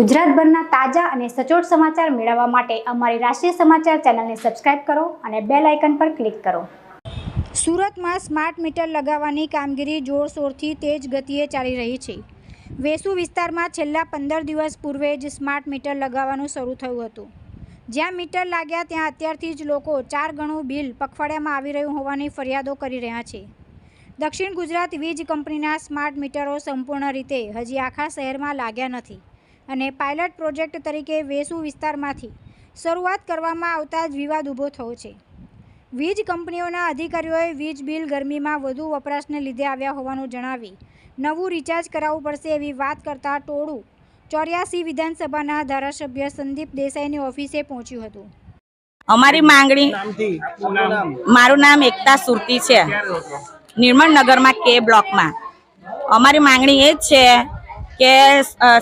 ગુજરાતભરના તાજા અને સચોટ સમાચાર મેળવવા માટે અમારી રાષ્ટ્રીય સમાચાર ચેનલને સબસ્ક્રાઇબ કરો અને બેલ આઇકન પર ક્લિક કરો. સુરતમાં સ્માર્ટ મીટર લગાવવાની કામગીરી જોરશોરથી તેજ ગતિએ ચાલી રહી છે. વેસુ વિસ્તારમાં છેલ્લા પંદર દિવસ પૂર્વે જ સ્માર્ટ મીટર લગાવવાનું શરૂ થયું હતું. જ્યાં મીટર લાગ્યા ત્યાં અત્યારથી જ લોકો ચાર ગણું બિલ પખવાડિયામાં આવી રહ્યું હોવાની ફરિયાદો કરી રહ્યા છે. દક્ષિણ ગુજરાત વીજ કંપનીના સ્માર્ટ મીટરો સંપૂર્ણ રીતે હજી આખા શહેરમાં લાગ્યા નથી. અને પાયલટ પ્રોજેક્ટ તરીકે વેસુ વિસ્તારમાંથી શરૂઆત કરવામાં આવતા જ વિવાદ ઊભો થયો છે. વીજ કંપનીઓના અધિકારીઓએ વીજ બિલ ગરમીમાં વધુ વપરાશને લીધે આવ્યા હોવાનું જણાવી નવું રિચાર્જ કરાવવું પડશે એવી વાત કરતા ટોળું ચોર્યાસી વિધાનસભાના ધારાસભ્ય સંદીપ દેસાઈની ઓફિસે પહોંચ્યું હતું. અમારી માંગણી મારું નામ એકતા સુરતી છે. નિર્મળ નગરમાં કે બ્લોકમાં. અમારી માંગણી એ જ છે કે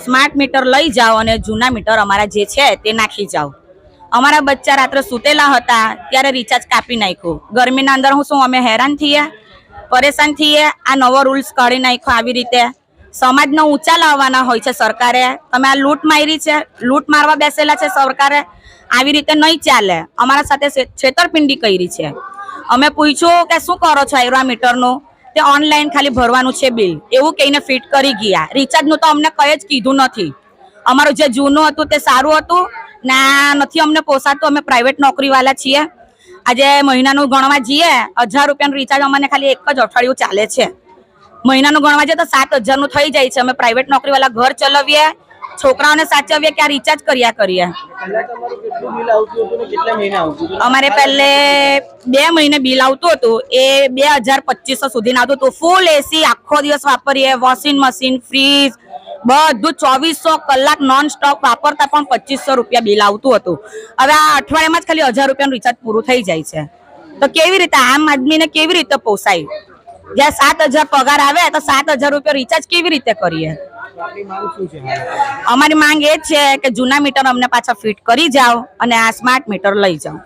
સ્માર્ટ મીટર લઈ જાઓ અને જૂના મીટર અમારા જે છે તે નાખી જાઓ. અમારા બચ્ચા રાત્રે સૂતેલા હતા ત્યારે રિચાર્જ કાપી નાખ્યું. ગરમીના અંદર હું શું, અમે હેરાન થઈએ? પરેશાન થઈએ? આ નવો રૂલ્સ કાઢી નાખ્યો આવી રીતે. સમાજનો ઊંચા લાવવાના હોય છે સરકારે. તમે આ લૂંટ મારી છે. લૂંટ મારવા બેસેલા છે સરકારે. આવી રીતે નહીં ચાલે. અમારા સાથે છેતરપિંડી કરી છે. અમે પૂછ્યું કે શું કરો છો આયરા મીટરનું તે ઓનલાઈન ખાલી ભરવાનું છે બિલ એવું કહીને ફિટ કરી ગયા. રિચાર્જનું તો અમને કંઈ જ કીધું નથી. અમારું જે જૂનું હતું તે સારું હતું. ના, નથી અમને પોસાતું. અમે પ્રાઇવેટ નોકરીવાળા છીએ. આજે મહિનાનું ગણવા જઈએ, હજાર રૂપિયાનું રિચાર્જ અમને ખાલી એક જ અઠવાડિયું ચાલે છે. મહિનાનું ગણવા જઈએ તો સાત હજારનું થઈ જાય છે. અમે પ્રાઇવેટ નોકરીવાળા ઘર ચલાવીએ. છોકરાઓને સાચવીએ કે આ રિચાર્જ કર્યા કરીએ. અમારે પહેલે બે મહિને બિલ આવતું હતું. એ બે હજાર પચીસો સુધી આવતું હતું. ફૂલ એસી આખો દિવસ વાપરીએ. વોશિંગ મશીન ફ્રીજ બધું ચોવીસો કલાક નોન સ્ટોપ વાપરતા પણ પચીસો રૂપિયા બિલ આવતું હતું. હવે આ અઠવાડિયામાં જ ખાલી હજાર રૂપિયાનું રિચાર્જ પૂરું થઈ જાય છે. તો કેવી રીતે આમ આદમીને કેવી રીતે પોસાય? જ્યાં સાત હજાર પગાર આવે તો સાત હજાર રૂપિયા રિચાર્જ કેવી રીતે કરીએ? અમારી માંગ એ જ છે કે જૂના મીટર અમને પાછા ફિટ કરી જાઓ અને આ સ્માર્ટ મીટર લઈ જાઓ.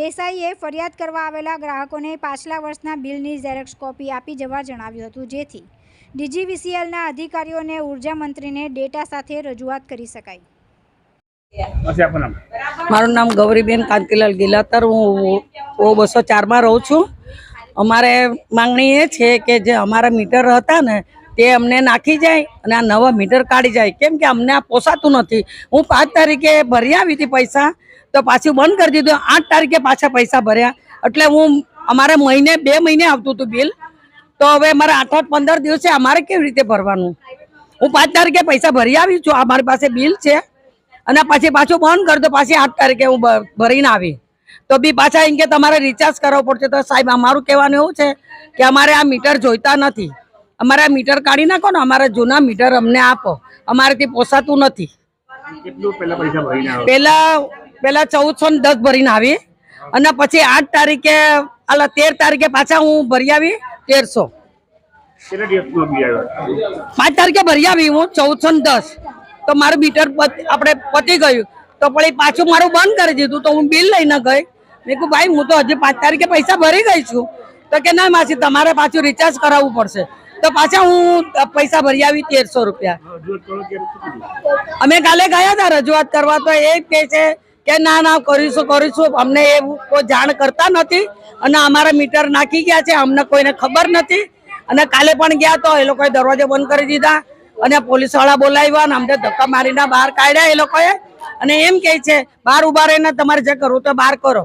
દેસાઈએ ફરિયાદ કરવા આવેલા ગ્રાહકોને પાછલા વર્ષના બિલની ઝેરોક્સ કોપી આપી જવા જણાવ્યું હતું. જેથી ડીજીવીસીએલના અધિકારીઓને ઊર્જા મંત્રીને ડેટા સાથે રજૂઆત કરી શકાય. મારું નામ ગૌરીબેન કાંતિલાલ ગિલાતર. હું ઓ બસો ચારમાં રહું છું. અમારે માંગણી એ છે કે જે અમારા મીટર હતા ને તે અમને નાખી જાય અને આ નવા મીટર કાઢી જાય. કેમ કે અમને આ પોસાતું નથી. હું પાંચ તારીખે ભરી આવી હતી પૈસા, તો પાછું બંધ કરી દીધું. આઠ તારીખે પાછા પૈસા ભર્યા. એટલે હું અમારે મહિને, બે મહિને આવતું હતું બિલ તો હવે મારે આઠ આઠ પંદર દિવસે અમારે કેવી રીતે ભરવાનું? હું પાંચ તારીખે પૈસા ભરી આવી છું. અમારી પાસે બિલ છે. અને પછી પાછું બંધ કરતો પાછી આઠ તારીખે હું ભરીને આવી. તો બી પાછા એમ કે તમારે રિચાર્જ કરવો પડશે. તો સાહેબ, અમારું કહેવાનું એવું છે કે અમારે આ મીટર જોઈતા નથી. અમારે મીટર કાઢી નાખો ને અમારા જૂના મીટર અમને આપો. અમારેથી પોસાતું નથી. પેલા પેલા ચૌદસો ને દસ ભરીને આવી. અને પછી આઠ તારીખે અલા તેર તારીખે પાછા હું ભરી આવી તેરસો. પાંચ તારીખે ભરી આવી હું ચૌદસો ને દસ. તો મારું મીટર પત- આપણે પતી ગયું. તો પછી પાછું મારું બંધ કરી દીધું. તો હું બિલ લઈને ગઈ. મેં કહું ભાઈ હું તો હજી પાંચ તારીખે પૈસા ભરી ગઈ છું. તો કે ના માસી, તમારે પાછું રિચાર્જ કરાવવું પડશે. તો પાછા હું પૈસા ભરી આવી તેરસો રૂપિયા. કે અમે કાલે ગયા હતા રજૂઆત કરવા, તો એ કે છે કે ના ના, કરીશું કરીશું. અમને એવું કોઈ જાણ કરતા નથી અને અમારા મીટર નાખી ગયા છે, અમને કોઈને ખબર નથી. અને કાલે પણ ગયા તો એ લોકોએ દરવાજો બંધ કરી દીધા અને પોલીસવાળા બોલાવ્યા અને અમને ધક્કા મારીને બહાર કાઢ્યા એ લોકોએ. અને એમ કહે છે, બહાર ઊભા રહીને તમારે જે કરવું તો બહાર કરો.